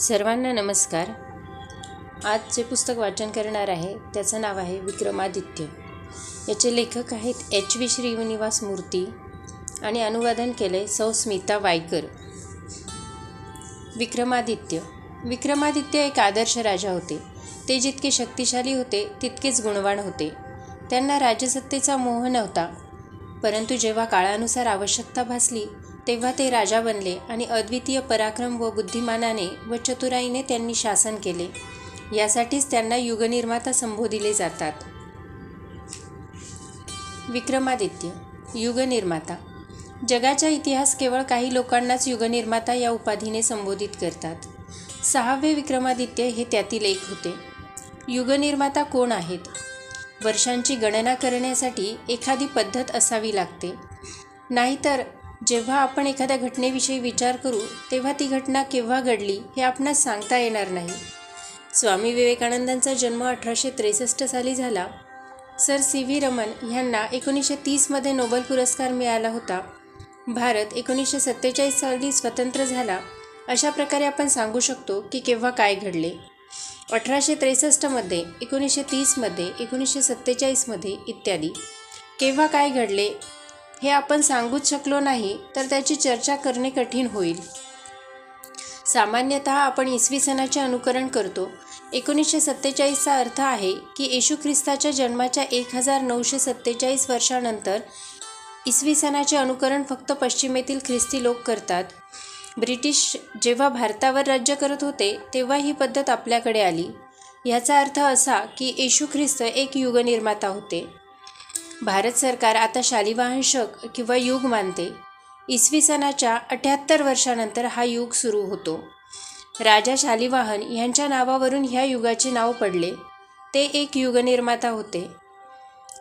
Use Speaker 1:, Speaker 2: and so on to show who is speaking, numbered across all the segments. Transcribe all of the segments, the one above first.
Speaker 1: सर्वांना नमस्कार. आज जे पुस्तक वाचन करणार आहे त्याचं नाव आहे विक्रमादित्य. याचे लेखक आहेत एच व्ही श्रीनिवास मूर्ती आणि अनुवादन केले सौ स्मिता वायकर. विक्रमादित्य. विक्रमादित्य एक आदर्श राजा होते. ते जितके शक्तिशाली होते तितकेच गुणवान होते. त्यांना राजसत्तेचा मोह नव्हता. परंतु जेव्हा काळानुसार आवश्यकता भासली तेव्हा ते राजा बनले आणि अद्वितीय पराक्रम व बुद्धिमानाने व चतुराईने त्यांनी शासन केले. यासाठीच त्यांना युगनिर्माता संबोधिले जातात. विक्रमादित्य युगनिर्माता. जगाचा इतिहास केवळ काही लोकांनाच युगनिर्माता या उपाधीने संबोधित करतात. सहावे विक्रमादित्य हे त्यातील एक होते. युगनिर्माता कोण आहेत? वर्षांची गणना करण्यासाठी एखादी पद्धत असावी लागते. नाहीतर जेव्हा आपण एखाद्या घटनेविषयी विचार करू तेव्हा ती घटना केव्हा घडली हे आपणास सांगता येणार नाही. स्वामी विवेकानंदांचा जन्म अठराशे त्रेसष्ट साली झाला. सर सी व्ही रमन ह्यांना एकोणीसशे तीसमध्ये नोबल पुरस्कार मिळाला होता. भारत एकोणीसशे सत्तेचाळीस साली स्वतंत्र झाला. अशा प्रकारे आपण सांगू शकतो की केव्हा काय घडले. अठराशे त्रेसष्टमध्ये एकोणीसशे तीसमध्ये एकोणीसशे सत्तेचाळीसमध्ये इत्यादी. केव्हा काय घडले? हे आपण सांगूच शकलो नाही तर त्याची चर्चा करणे कठीण होईल. सामान्यतः आपण इसवी सणाचे अनुकरण करतो. एकोणीसशे सत्तेचाळीसचा अर्थ आहे की येशू ख्रिस्ताच्या जन्माच्या एक हजार नऊशे सत्तेचाळीस वर्षानंतर इसवी सणाचे अनुकरण फक्त पश्चिमेतील ख्रिस्ती लोक करतात. ब्रिटिश जेव्हा भारतावर राज्य करत होते तेव्हा ही पद्धत आपल्याकडे आली. ह्याचा अर्थ असा की येशू ख्रिस्त एक युगनिर्माता होते. भारत सरकार आता शालिवाहन शक किंवा युग मानते. इसवी सणाच्या अठ्याहत्तर वर्षानंतर हा युग सुरू होतो. राजा शालिवाहन यांच्या नावावरून ह्या युगाचे नाव पडले. ते एक युगनिर्माता होते.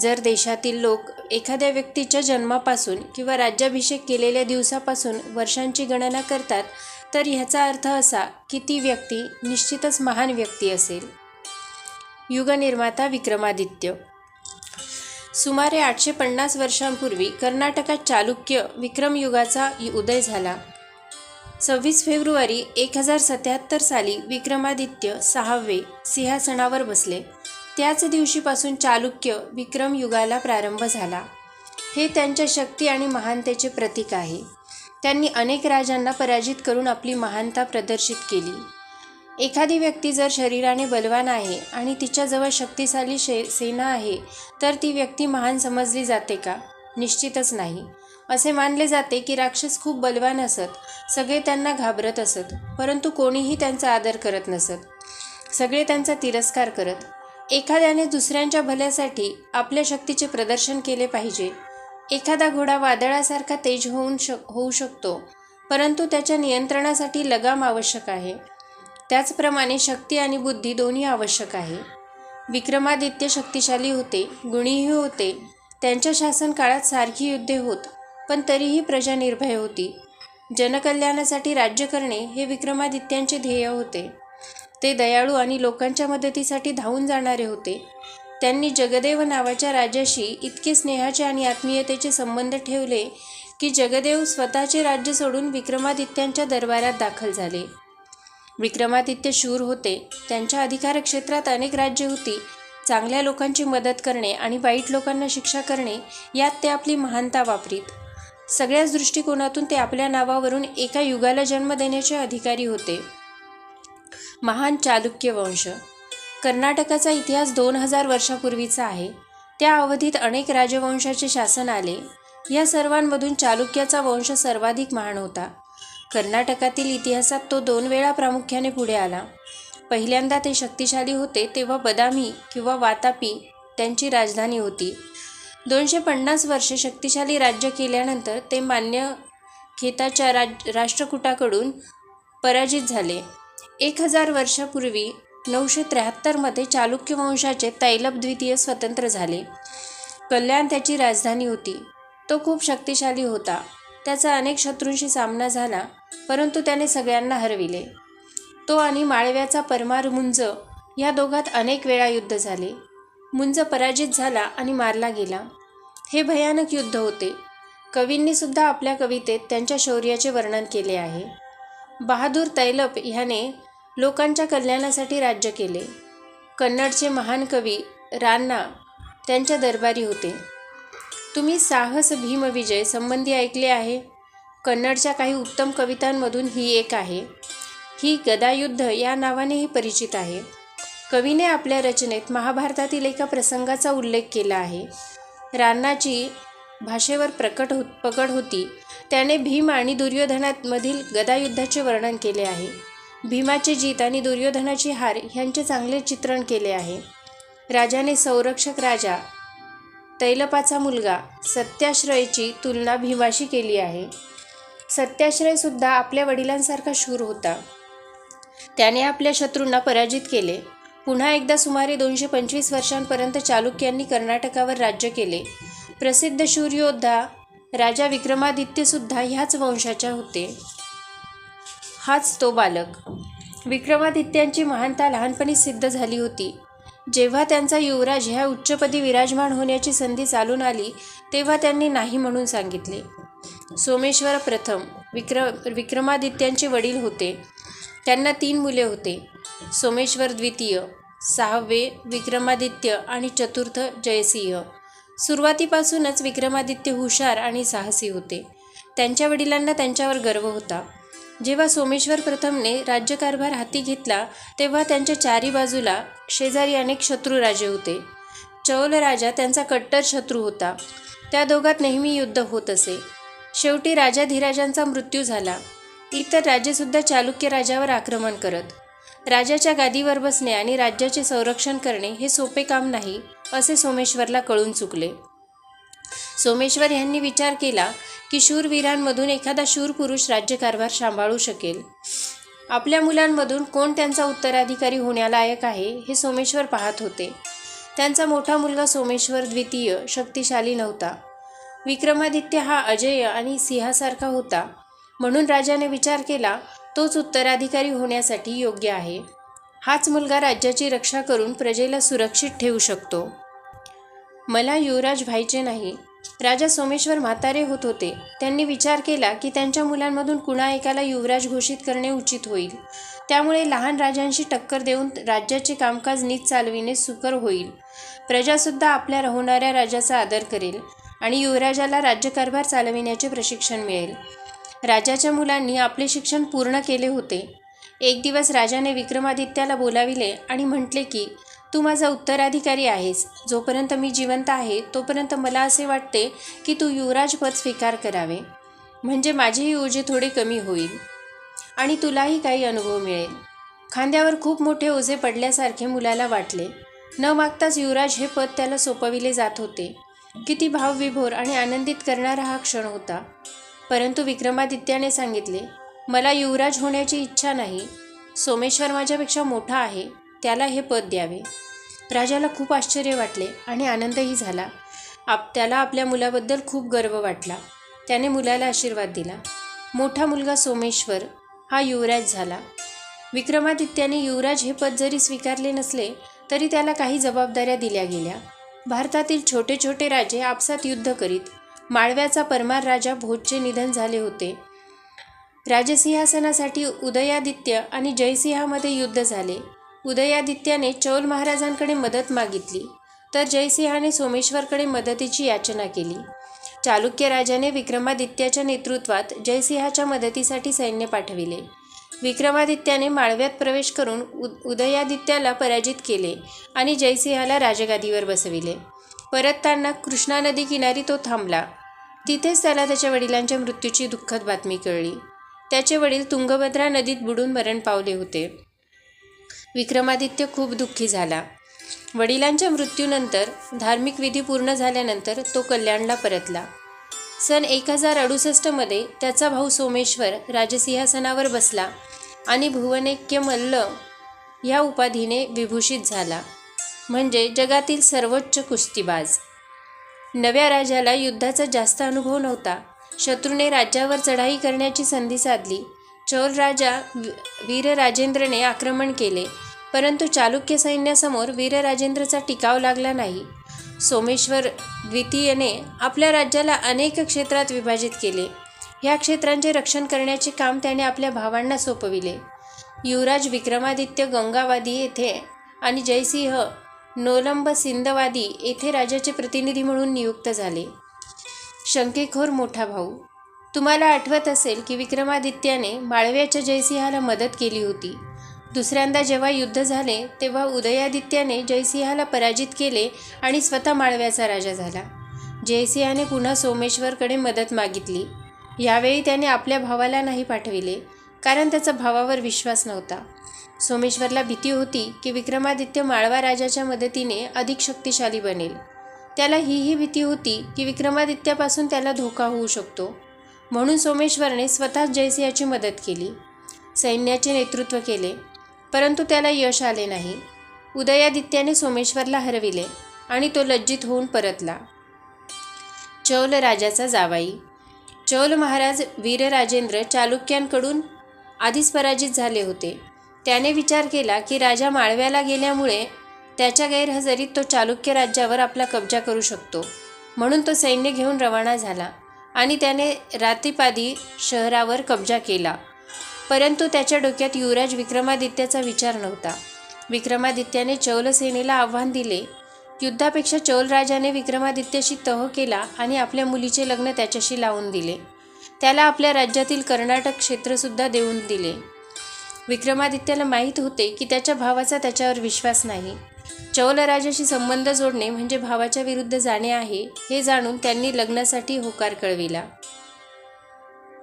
Speaker 1: जर देशातील लोक एखाद्या व्यक्तीच्या जन्मापासून किंवा राज्याभिषेक केलेल्या दिवसापासून वर्षांची गणना करतात तर ह्याचा अर्थ असा की ती व्यक्ती निश्चितच महान व्यक्ती असेल. युगनिर्माता विक्रमादित्य. सुमारे आठशे पन्नास वर्षांपूर्वी कर्नाटकात चालुक्य विक्रमयुगाचा उदय झाला. सव्वीस फेब्रुवारी एक हजार सत्याहत्तर साली विक्रमादित्य सहावे सिंहासनावर बसले. त्याच दिवशीपासून चालुक्य विक्रमयुगाला प्रारंभ झाला. हे त्यांच्या शक्ती आणि महानतेचे प्रतीक आहे. त्यांनी अनेक राजांना पराजित करून आपली महानता प्रदर्शित केली. एखादी व्यक्ती जर शरीराने बलवान आहे आणि तिच्याजवळ शक्तिशाली शे सेना आहे तर ती व्यक्ती महान समजली जाते का? निश्चितच नाही. असे मानले जाते की राक्षस खूप बलवान असत सगळे त्यांना घाबरत असत परंतु कोणीही त्यांचा आदर करत नसत. सगळे त्यांचा तिरस्कार करत. एखाद्याने दुसऱ्यांच्या भल्यासाठी आपल्या शक्तीचे प्रदर्शन केले पाहिजे. एखादा घोडा वादळासारखा तेज होऊन शक होऊ शकतो परंतु त्याच्या नियंत्रणासाठी लगाम आवश्यक आहे. त्याचप्रमाणे शक्ती आणि बुद्धी दोन्ही आवश्यक आहे. विक्रमादित्य शक्तिशाली होते गुणीही होते. त्यांच्या शासनकाळात सारखी युद्धे होत पण तरीही प्रजा निर्भय होती. जनकल्याणासाठी राज्य करणे हे विक्रमादित्यांचे ध्येय होते. ते दयाळू आणि लोकांच्या मदतीसाठी धावून जाणारे होते. त्यांनी जगदेव नावाच्या राजाशी इतके स्नेहाचे आणि आत्मीयतेचे संबंध ठेवले की जगदेव स्वतःचे राज्य सोडून विक्रमादित्यांच्या दरबारात दाखल झाले. विक्रमादित्य शूर होते. त्यांच्या अधिकार क्षेत्रात अनेक राज्ये होती. चांगल्या लोकांची मदत करणे आणि वाईट लोकांना शिक्षा करणे यात ते आपली महानता वापरीत. सगळ्याच दृष्टिकोनातून ते आपल्या नावावरून एका युगाला जन्म देण्याचे अधिकारी होते. महान चालुक्य वंश कर्नाटकाचा इतिहास दोन हजार वर्षापूर्वीचा आहे. त्या अवधीत अनेक राजवंशाचे शासन आले. या सर्वांमधून चालुक्याचा वंश सर्वाधिक महान होता. कर्नाटकातील इतिहासात तो दोन वेळा प्रामुख्याने पुढे आला. पहिल्यांदा ते शक्तिशाली होते तेव्हा बदामी किंवा वातापी त्यांची राजधानी होती. दोनशे पन्नास वर्षे शक्तिशाली राज्य केल्यानंतर ते मान्य खेताच्या राज राष्ट्रकुटाकडून पराजित झाले. एक हजार वर्षापूर्वी नऊशे त्र्याहत्तरमध्ये चालुक्य वंशाचे तैलब द्वितीय स्वतंत्र झाले. कल्याण त्याची राजधानी होती. तो खूप शक्तिशाली होता. त्याचा अनेक शत्रूंशी सामना झाला. परंतु त्याने सगळ्यांना हरविले. तो आणि माळव्याचा परमार मुंज या दोघात अनेक वेळा युद्ध झाले. मुंज पराजित झाला आणि मारला गेला. हे भयानक युद्ध होते. कवींनी सुद्धा आपल्या कवितेत त्यांच्या शौर्याचे वर्णन केले आहे. बहादूर तैलप ह्याने लोकांच्या कल्याणासाठी राज्य केले. कन्नडचे महान कवी रान्ना त्यांच्या दरबारी होते. तुम्ही साहस भीमविजय संबंधी ऐकले आहे? कन्नडच्या काही उत्तम कवितांमधून ही एक आहे. ही गदायुद्ध या नावानेही परिचित आहे. कवीने आपल्या रचनेत महाभारतातील एका प्रसंगाचा उल्लेख केला आहे. रान्नाची भाषेवर प्रकट हो पकड होती. त्याने भीम आणि दुर्योधनामधील गदायुद्धाचे वर्णन केले आहे. भीमाचे जीत आणि दुर्योधनाची हार ह्यांचे चांगले चित्रण केले आहे. राजाने संरक्षक राजा तैलपाचा मुलगा सत्याश्रयची तुलना भीमाशी केली आहे. सत्याश्रयसुद्धा आपल्या वडिलांसारखा शूर होता. त्याने आपल्या शत्रूंना पराजित केले. पुन्हा एकदा सुमारे दोनशे पंचवीस वर्षांपर्यंत चालुक्यांनी कर्नाटकावर राज्य केले. प्रसिद्ध शूरयोद्धा राजा विक्रमादित्यसुद्धा ह्याच वंशाच्या होते. हाच तो बालक. विक्रमादित्यांची महानता लहानपणी सिद्ध झाली होती. जेव्हा त्यांचा युवराज ह्या उच्चपदी विराजमान होण्याची संधी चालून आली तेव्हा त्यांनी नाही म्हणून सांगितले. सोमेश्वर प्रथम. विक्र विक्रमादित्यांचे वडील होते. त्यांना तीन मुले होते. सोमेश्वर द्वितीय सहावे विक्रमादित्य आणि चतुर्थ जयसिंह. सुरुवातीपासूनच विक्रमादित्य हुशार आणि साहसी होते. त्यांच्या वडिलांना त्यांच्यावर गर्व होता. जेव्हा सोमेश्वर प्रथमने राज्यकारभार हाती घेतला तेव्हा त्यांच्या चारी बाजूला शेजारी अनेक शत्रू राजे होते. चौल राजा त्यांचा कट्टर शत्रू होता. त्या दोघात नेहमी युद्ध होत असे. शेवटी राजा धीराजांचा मृत्यू झाला. इतर राजेसुद्धा चालुक्य राजावर आक्रमण करत. राजाच्या गादीवर बसणे आणि राज्याचे संरक्षण करणे हे सोपे काम नाही असे सोमेश्वरला कळून चुकले. सोमेश्वर यांनी विचार केला की शूरवीरांमधून एखादा शूर पुरुष राज्यकारभार सांभाळू शकेल. आपल्या मुलांमधून कोण त्यांचा उत्तराधिकारी होण्यालायक आहे हे सोमेश्वर पाहत होते. त्यांचा मोठा मुलगा सोमेश्वर द्वितीय शक्तिशाली नव्हता. विक्रमादित्य हा अजय आणि सिंहासारखा होता. म्हणून राजाने विचार केला तोच उत्तराधिकारी होण्यासाठी योग्य आहे. हाच मुलगा राज्याची रक्षा करून प्रजेला सुरक्षित ठेवू शकतो. मला युवराज व्हायचे नाही. राजा सोमेश्वर म्हातारे होत होते. त्यांनी विचार केला की त्यांच्या मुलांमधून कुणा एकाला युवराज घोषित करणे उचित होईल. त्यामुळे लहान राजांशी टक्कर देऊन राज्याचे कामकाज नीट चालविणे सुकर होईल. प्रजासुद्धा आपल्या राहणाऱ्या राजाचा आदर करेल. आणि युवराजाला राज्यकारभार चालविण्याचे प्रशिक्षण मिळेल. राजाच्या मुलांनी आपले शिक्षण पूर्ण केले होते. एक दिवस राजाने विक्रमादित्याला बोलाविले आणि म्हटले की तू माझा उत्तराधिकारी आहेस. जोपर्यंत मी जिवंत आहे तोपर्यंत मला असे वाटते की तू युवराज पद स्वीकार करावे. म्हणजे माझेही ओझे थोडे कमी होईल आणि तुलाही काही अनुभव मिळेल. खांद्यावर खूप मोठे ओझे पडल्यासारखे मुलाला वाटले. न मागताच युवराज हे पद त्याला सोपविले जात होते. किती भावविभोर आणि आनंदित करणारा हा क्षण होता. परंतु विक्रमादित्याने सांगितले मला युवराज होण्याची इच्छा नाही. सोमेश्वर माझ्यापेक्षा मोठा आहे. त्याला हे पद द्यावे. राजाला खूप आश्चर्य वाटले आणि आनंदही झाला. आप त्याला आपल्या मुलाबद्दल खूप गर्व वाटला. त्याने मुलाला आशीर्वाद दिला. मोठा मुलगा सोमेश्वर हा युवराज झाला. विक्रमादित्याने युवराज हे पद जरी स्वीकारले नसले तरी त्याला काही जबाबदाऱ्या दिल्या गेल्या. भारतातील छोटे छोटे राजे आपसात युद्ध करीत माळव्याचा परमार राजा भोजचे निधन झाले होते. राजसिंहासनासाठी उदयादित्य आणि जयसिंहामध्ये युद्ध झाले. उदयादित्याने चौल महाराजांकडे मदत मागितली तर जयसिंहाने सोमेश्वरकडे मदतीची याचना केली. चालुक्य राजाने विक्रमादित्याच्या नेतृत्वात जयसिंहाच्या मदतीसाठी सैन्य पाठविले. विक्रमादित्याने माळव्यात प्रवेश करून उ उदयादित्याला पराजित केले आणि जयसिंहाला राजगादीवर बसविले. परतताना कृष्णा नदी किनारी तो थांबला. तिथेच त्याला त्याच्या वडिलांच्या मृत्यूची दुःखद बातमी कळली. त्याचे वडील तुंगभद्रा नदीत बुडून मरण पावले होते. विक्रमादित्य खूप दुःखी झाला. वडिलांच्या मृत्यूनंतर धार्मिक विधी पूर्ण झाल्यानंतर तो कल्याणला परतला. सन एक हजार अडुसष्टमध्ये त्याचा भाऊ सोमेश्वर राजसिंहासनावर बसला आणि भुवनेक्य मल्ल ह्या उपाधीने विभूषित झाला. म्हणजे जगातील सर्वोच्च कुस्तीबाज. नव्या राजाला युद्धाचा जास्त अनुभव नव्हता. शत्रूने राज्यावर चढाई करण्याची संधी साधली. चोर राजा वीरराजेंद्रने आक्रमण केले. परंतु चालुक्य सैन्यासमोर वीरराजेंद्रचा टिकाव लागला नाही. सोमेश्वर द्वितीयने आपल्या राज्याला अनेक क्षेत्रात विभाजित केले. ह्या क्षेत्रांचे रक्षण करण्याचे काम त्याने आपल्या भावांना सोपविले. युवराज विक्रमादित्य गंगावादी येथे आणि जयसिंह नोलंब सिंधवादी येथे राजाचे प्रतिनिधी म्हणून नियुक्त झाले. शंकेखोर मोठा भाऊ. तुम्हाला आठवत असेल की विक्रमादित्याने माळव्याच्या जयसिंहाला मदत केली होती. दुसऱ्यांदा जेव्हा युद्ध झाले तेव्हा उदयादित्याने जयसिंहाला पराजित केले आणि स्वतः माळव्याचा राजा झाला. जयसिंहाने पुन्हा सोमेश्वरकडे मदत मागितली. यावेळी त्याने आपल्या भावाला नाही पाठविले कारण त्याचा भावावर विश्वास नव्हता. सोमेश्वरला भीती होती की विक्रमादित्य माळवा राजाच्या मदतीने अधिक शक्तिशाली बनेल. त्याला हीही भीती होती की विक्रमादित्यापासून त्याला धोका होऊ शकतो. म्हणून सोमेश्वरने स्वतःच जयसिंहाची मदत केली. सैन्याचे नेतृत्व केले. परंतु त्याला यश आले नाही. उदयादित्याने सोमेश्वरला हरविले आणि तो लज्जित होऊन परतला. चौल राजाचा जावाई. चौल महाराज वीरराजेंद्र चालुक्यांकडून आधीच पराजित झाले होते. त्याने विचार केला की राजा माळव्याला गेल्यामुळे त्याच्या गैरहजेरीत तो चालुक्य राज्यावर आपला कब्जा करू शकतो. म्हणून तो सैन्य घेऊन रवाना झाला आणि त्याने रातिपादी शहरावर कब्जा केला. परंतु त्याच्या डोक्यात युवराज विक्रमादित्याचा विचार नव्हता. विक्रमादित्याने चौलसेनेला आव्हान दिले. युद्धापेक्षा चौलराजाने विक्रमादित्याशी तह केला आणि आपल्या मुलीचे लग्न त्याच्याशी लावून दिले. त्याला आपल्या राज्यातील कर्नाटक क्षेत्रसुद्धा देऊन दिले. विक्रमादित्याला माहीत होते की त्याच्या भावाचा त्याच्यावर विश्वास नाही. चौलराजाशी संबंध जोडणे म्हणजे भावाच्या विरुद्ध जाणे आहे हे जाणून त्यांनी लग्नासाठी होकार कळविला.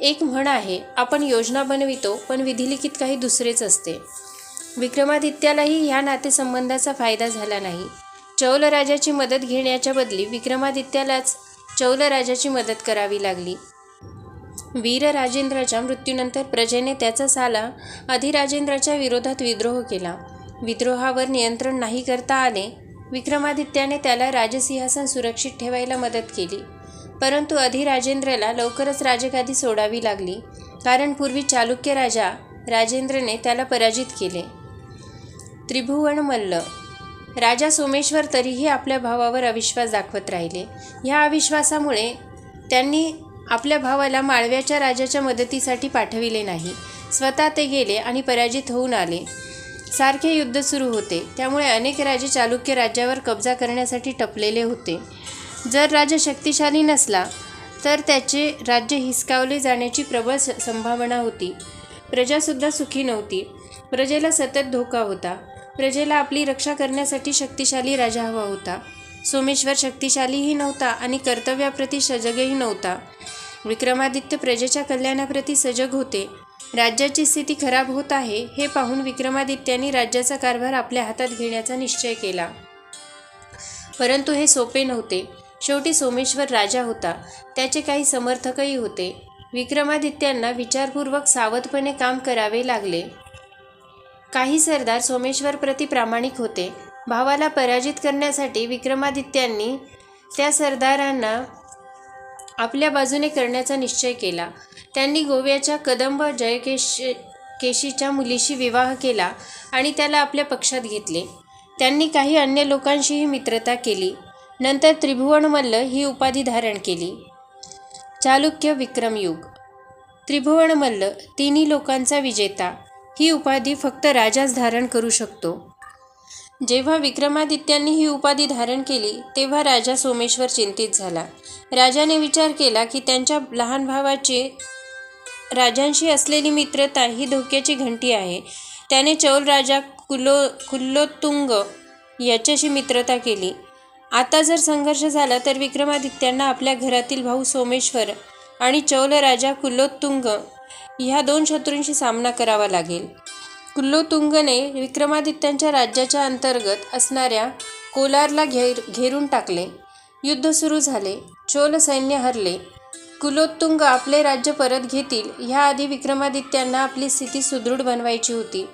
Speaker 1: एक म्हण आहे आपण योजना बनवितो पण विधिलिखित काही दुसरेच असते. विक्रमादित्यालाही ह्या नातेसंबंधाचा फायदा झाला नाही. चौलराजाची मदत घेण्याच्या बदली विक्रमादित्यालाच चौल राजाची मदत करावी लागली. वीर राजेंद्राच्या मृत्यूनंतर प्रजेने त्याचा साला अधिराजेंद्राच्या विरोधात विद्रोह केला. विद्रोहावर नियंत्रण नाही करता आले विक्रमादित्याने त्याला राजसिंहासन सुरक्षित ठेवायला मदत केली. परंतु अधिराजेंद्रला लवकरच राजगादी सोडावी लागली कारण पूर्वी चालुक्य राजा राजेंद्रने त्याला पराजित केले. त्रिभुवन मल्ल राजा सोमेश्वर तरीही आपल्या भावावर अविश्वास दाखवत राहिले. ह्या अविश्वासामुळे त्यांनी आपल्या भावाला माळव्याच्या राजाच्या मदतीसाठी पाठविले नाही. स्वतः ते गेले आणि पराजित होऊन आले. सारखे युद्ध सुरू होते. त्यामुळे अनेक राजे चालुक्य राज्यावर कब्जा करण्यासाठी टपलेले होते. जर राजा शक्तिशाली नसला तर त्याचे राज्य हिसकावले जाण्याची प्रबळ स- संभावना होती. प्रजासुद्धा सुखी नव्हती. प्रजेला सतत धोका होता. प्रजेला आपली रक्षा करण्यासाठी शक्तिशाली राजा हवा होता. सोमेश्वर शक्तिशालीही नव्हता आणि कर्तव्याप्रती सजगही नव्हता. विक्रमादित्य प्रजेच्या कल्याणाप्रती सजग होते. राज्याची स्थिती खराब होत आहे हे पाहून विक्रमादित्यांनी राज्याचा कारभार आपल्या हातात घेण्याचा निश्चय केला. परंतु हे सोपे नव्हते. शेवटी सोमेश्वर राजा होता. त्याचे काही समर्थकही होते. विक्रमादित्यांना विचारपूर्वक सावधपणे काम करावे लागले. काही सरदार सोमेश्वरप्रती प्रामाणिक होते. भावाला पराजित करण्यासाठी विक्रमादित्यांनी त्या सरदारांना आपल्या बाजूने करण्याचा निश्चय केला. त्यांनी गोव्याच्या कदंब जयकेश केशीच्या मुलीशी विवाह केला आणि त्याला आपल्या पक्षात घेतले. त्यांनी काही अन्य लोकांशीही मित्रता केली. नंतर त्रिभुवन मल्ल ही उपाधी धारण केली. चालुक्य विक्रमयुग त्रिभुवन मल्ल तिन्ही लोकांचा विजेता. ही उपाधी फक्त राजाच धारण करू शकतो. जेव्हा विक्रमादित्यांनी ही उपाधी धारण केली तेव्हा राजा सोमेश्वर चिंतित झाला. राजाने विचार केला की त्यांच्या लहान भावाची राजांशी असलेली मित्रता ही धोक्याची घंटी आहे. त्याने चौल राजा कुलो कुल्लोत्तुंग याच्याशी मित्रता केली. आता जर संघर्ष झाला तर विक्रमादित्यांना आपल्या घरातील भाऊ सोमेश्वर आणि चौल राजा कुल्लोत्तुंग ह्या दोन शत्रूंशी सामना करावा लागेल. कुल्लोतुंगने विक्रमादित्यांच्या राज्याच्या अंतर्गत असणाऱ्या कोलारला घेर घेरून टाकले. युद्ध सुरू झाले. चोल सैन्य हरले. कुलोत्तुंग आपले राज्य परत घेतील ह्याआधी विक्रमादित्यांना आपली स्थिती सुदृढ बनवायची होती.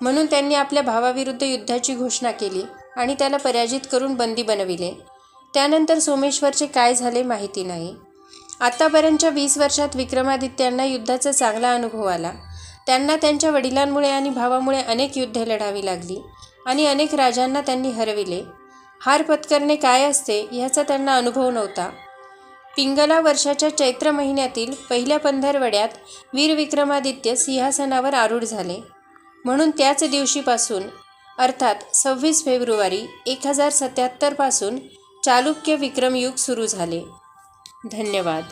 Speaker 1: म्हणून त्यांनी आपल्या भावाविरुद्ध युद्धाची घोषणा केली. आणि त्याला पराजित करून बंदी बनविले. त्यानंतर सोमेश्वरचे काय झाले माहिती नाही. आत्तापर्यंतच्या वीस वर्षात विक्रमादित्यांना युद्धाचा चांगला अनुभव आला. त्यांना त्यांच्या वडिलांमुळे आणि भावामुळे अनेक युद्धे लढावी लागली आणि अनेक राजांना त्यांनी हरविले. हार पत्करणे काय असते ह्याचा त्यांना अनुभव नव्हता. पिंगला वर्षाच्या चैत्र महिन्यातील पहिल्या पंधरवड्यात वीर विक्रमादित्य सिंहासनावर आरूढ झाले. म्हणून त्याच दिवशीपासून अर्थात सव्वीस फेब्रुवारी एक हजार सत्याहत्तरपासून चालुक्य विक्रमयुग सुरू झाले. धन्यवाद.